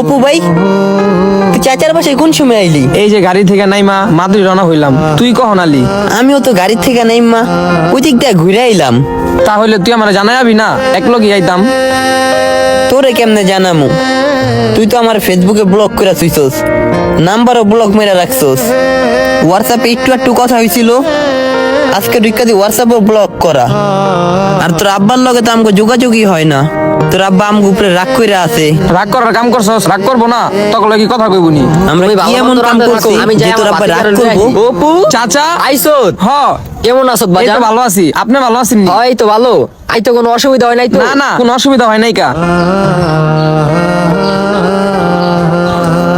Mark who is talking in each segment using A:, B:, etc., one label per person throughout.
A: অপু ভাই তুই চাচার বাসায় কোন সময় আইলি?
B: এই যে গাড়ি থেকে নাইমা মাদুরি রওনা হইলাম। তুই কখন আলি
A: আমিও তো গাড়ির থেকে নেই মা ওই দিক দিয়ে ঘুরে আইলাম।
B: তাহলে তুই আমার জানাই আবি না? এক লগে আইতাম।
A: তোরে কেমনে জানামু? তুই তো আমার ফেসবুকে ব্লক করে তুইছস নাম্বারও ব্লক মেরে রাখছস। হোয়াটসঅ্যাপে একটু একটু কথা হয়েছিল আজকে ঢুকা দি হোয়াটসঅ্যাপও ব্লক করা। আর তোর আব্বার লগে তো আমাকে যোগাযোগই হয় না। তোর আব্বা আমগো উপরে রাগ করে আছে।
B: রাগ করার কাম করছস? রাগ করব না? তখন কি কথা কইবনি
A: আমরা কি এমন কাম করছি
C: আমি যাই
A: যে তোর আব্বা রাগ করব?
C: অপু
B: চাচা
C: আইসত
B: হ।
C: কেমন আছত
B: এই
C: বাজার
B: তো ভালো আছি। আপনি ভালো আছেন নি?
C: হয় তো ভালো। আই তো কোনো অসুবিধা হয় নাই তো?
B: না না কোনো অসুবিধা হয় নাই কা।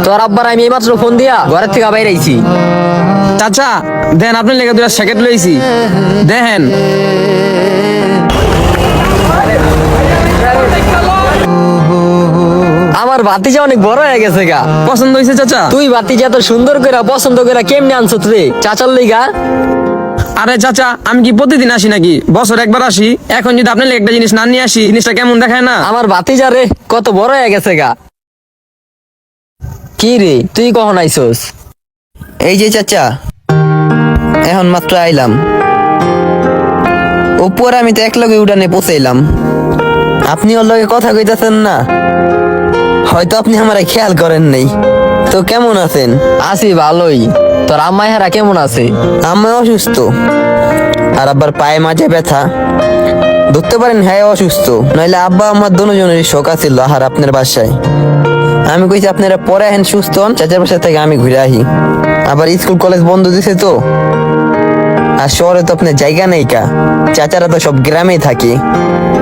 C: তোর আব্বার আমি এইমাত্র ফোন দিয়া ঘরের থেকে বাইরে আইছি।
B: চাচা দেন আপনি লেগে দুটা স্যাকেট লইছি। দেখেন।
C: আমার ভাতিজা অনেক বড় হয়ে গেছে গা।
B: পছন্দ হয়েছে চাচা?
C: তুই ভাতিজা তো সুন্দর করে পছন্দ করে কেমনে আনছত রে চাচার লিগা?
B: আরে চাচা আমি কি প্রতিদিন আসি নাকি? বছর একবার আসি। এখন যদি আপনি একটা জিনিস না নিয়ে আসি জিনিসটা কেমন দেখায় না?
C: আমার ভাতিজা রে কত বড় হয়ে গেছে গা। কি রে তুই কখন আইসস?
A: এই যে চাচা এখন মাত্র আইলাম। অপু আর আমি তো এক লগে উড়ানে পৌঁছাইলাম। আপনি ওর লগে কথা কইতাছেন না। হয়তো আপনি আমার খেয়াল করেন নাই। তো কেমন আছেন?
C: আছি ভালোই। তোর আম্মাই হারা কেমন আছে?
A: আমি অসুস্থ। আর আবার পায়ে মাঝে ব্যথা। ধরতে পারেন হ্যাঁ অসুস্থ। নইলে আব্বা আমার দুজনেরই শোক আছিল আর আপনার বাসায়। আমি কইছি আপনারা পরে আহেন সুস্থ হন চাচার বাসা থেকে আমি ঘুরে আহি। আবার স্কুল কলেজ বন্ধ দিছে তো। আর শহরে তো আপনার জায়গা নেই কা। চাচারা তো সব গ্রামেই থাকে।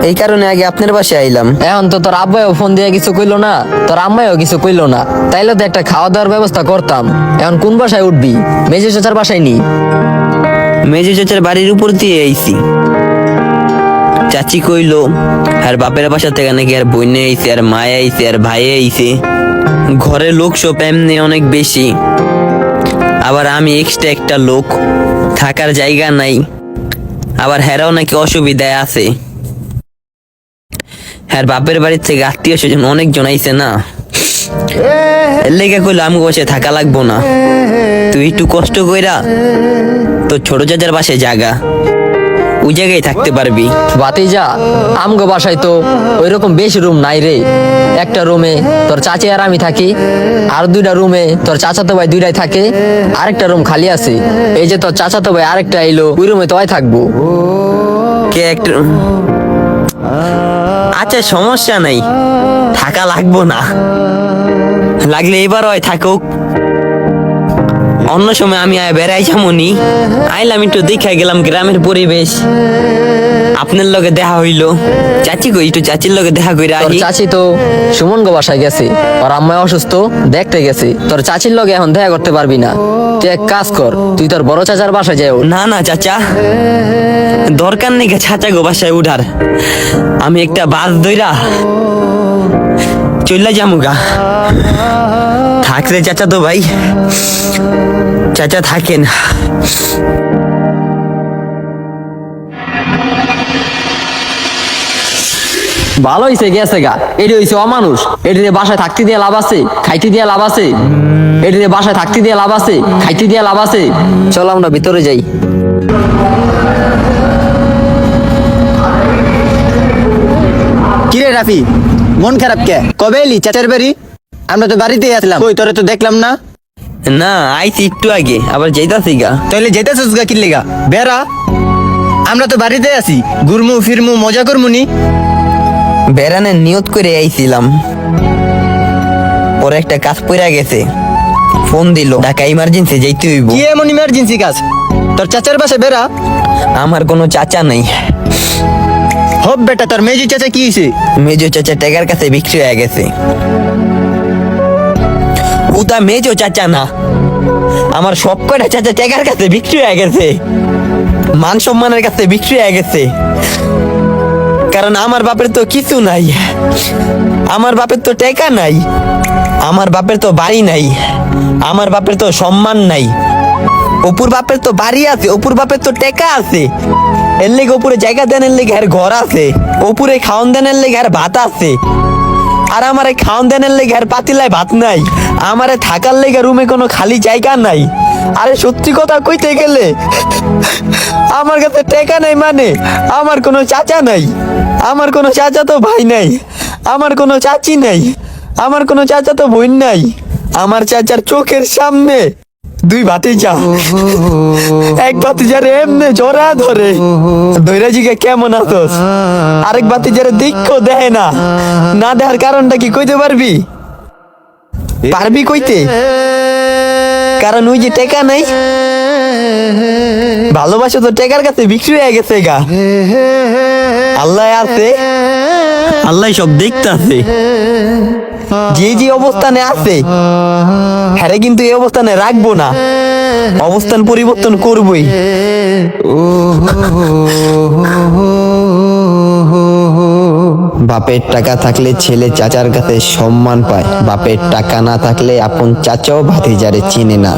A: এই কারণে আগে আপনার বাসায় আইলাম।
C: এখন তো তোর আব্বাইও ফোন দিয়ে কিছু কইলো না তোর আম্মাইও কিছু কইলো না। তাইলে তো একটা খাওয়া দাওয়ার ব্যবস্থা করতাম। এখন কোন বাসায় উঠবি? মেজে চাচার বাসায় নি।
A: মেজো চাচার বাড়ির উপর দিয়ে আইছি। চাচি কইলো, আর বাপের বাসা থেকে নাকি আর বইনে আইছে, আর মায়ে আইছে, আর ভাই আইছে। ঘরে লোক সব এমনি অনেক বেশি। আবার আমি এক্সট্রা একটা লোক, থাকার জায়গা নাই। আবার হেরাও নাকি অসুবিধায় আছে। হ্যাঁ বাপের বাড়ির থেকে আত্মীয় স্বজন অনেকজন আইছে না। লেগে কইলো আমি বসে থাকা লাগবো না। তুই একটু কষ্ট কইরা তোর ছোট চাচার পাশে জায়গা ওই জায়গায় থাকতে পারবি।
C: ভাতিজা, আমগো বাসায় তো ওইরকম বেশি রুম নাই রে। একটা রুমে তোর চাচি আর আমি থাকি, আর দুইটা রুমে তোর চাচাতো ভাই দুইটাই থাকে, আরেকটা রুম খালি আছে। এই যে তোর চাচাতো ভাই আরেকটা এলো ওই রুমে তোই থাকব।
A: কে একটা আচ্ছা সমস্যা নাই। থাকা লাগবো না। লাগলে এবার হয় থাকুক। অন্য সময় আমি আয় বেড়াই যেমনই আইলাম একটু দেখা গেলাম গ্রামের পরিবেশ। আপনার লগে দেখা হইল। চাচি কই? একটু চাচির লগে দেখা কইরা
C: তোর
A: আহি।
C: চাচি তো সুমন গো বাসায় গেছে। আর আম্মাই অসুস্থ দেখতে গেছে। তোর চাচির লগে এখন দেখা করতে পারবি না। তুই এক কাজ কর তুই তোর বড় চাচার বাসায় যাও।
A: না না চাচা। দরকার নেই চাচা গো বাসায় উঠার। আমি একটা বাস দইরা চল্লা যামুগা থাক রে চাচা তো ভাই। চাচা থাকেন।
C: ভালো হইছে, গেছে গা। এটি হইছে অমানুষ। এটি বাসায় থাকতে দিয়ে লাভ আছে, খাইতে দিয়ে লাভ আছে। এটি বাসায় থাকতে দিয়ে লাভ আছে, খাইতে দিয়ে লাভ আছে। চল আমরা ভিতরে যাই।
D: কিরে রাফি? মন খারাপ কে? কবে এলি? চাচার বাড়ি? আমরা তো বাড়িতেই আসলাম। কই তোরে তো দেখলাম না?
A: না আইছি একটু আগে আবার যাইতাছি গা।
D: তাহলে যেতেছিস গা কিনলে গা? বেড়া আমরা তো বাড়িতে আছি। ঘুরমু ফিরমু মজা করমু নি?
A: বেড়ানের নিয়ত করে আইছিলাম। পরে একটা কাজ পড়া গেছে। ফোন দিল ঢাকা ইমার্জেন্সি যাইতে হইব।
D: কি এমন ইমার্জেন্সি কাজ? তোর চাচার বাসে বেড়া?
A: আমার কোনো চাচা নাই।
D: হব বেটা, তোর মেজি চাচা কি হয়েছে
A: মেজো চাচা টেকার কাছে বিক্রি হয়ে গেছে। উদা মেজো চাচা না। আমার সব কয়টা চাচা টেকার কাছে বিক্রি হয়ে গেছে। মান সম্মানের কাছে বিক্রি হয়ে গেছে। কারণ আমার বাপের তো কিছু নাই। আমার বাপের তো টেকা নাই। আমার বাপের তো বাড়ি নাই। আমার বাপের তো সম্মান নাই। অপুর বাপের তো বাড়ি আছে, অপুর বাপের তো টেকা আছে। এর লেগে উপরে জায়গা দেন এর লেগে ঘর আছে, অপুরে খাওয়ান দেন এর লেগে ভাত আছে। আর আমার আমারে খাওন দেনের লেগে আর পাতিলায় ভাত নাই, আমারে থাকার লেগে রুমে কোনো খালি জায়গা নাই। আরে সত্যি কথা কইতে গেলে, আমার কাছে টাকা নাই মানে আমার কোনো চাচা নাই, আমার কোনো চাচা তো ভাই নাই, আমার কোনো চাচি নাই, আমার কোনো চাচা তো বোন নাই, আমার চাচার চোখের সামনে দুই ভাতিজা এক ভাতিজারে এমনে জোরা ধরে। ধৈরা জিগে কেমন আছোস? আরেক ভাতিজারে দিক্ষ দেয় না। না দেখার কারণটা কি কইতে পারবি? পারবি কইতে? কারণ ওই যে টেকা নাই। ভালোবাসা তো টেকার কাছে বিক্রি হয়ে গেছে গা। আল্লাহ আছে। আল্লাহ সব দেখতে আছে যে যে অবস্থানে আছে হ্যাঁ কিন্তু এই অবস্থানে রাখব না। অবস্থান পরিবর্তন করবই। বাপের টাকা থাকলে ছেলে চাচার কাছে সম্মান পায়। বাপের টাকা না থাকলে আপন চাচাও ভাতিজারে চিনে না।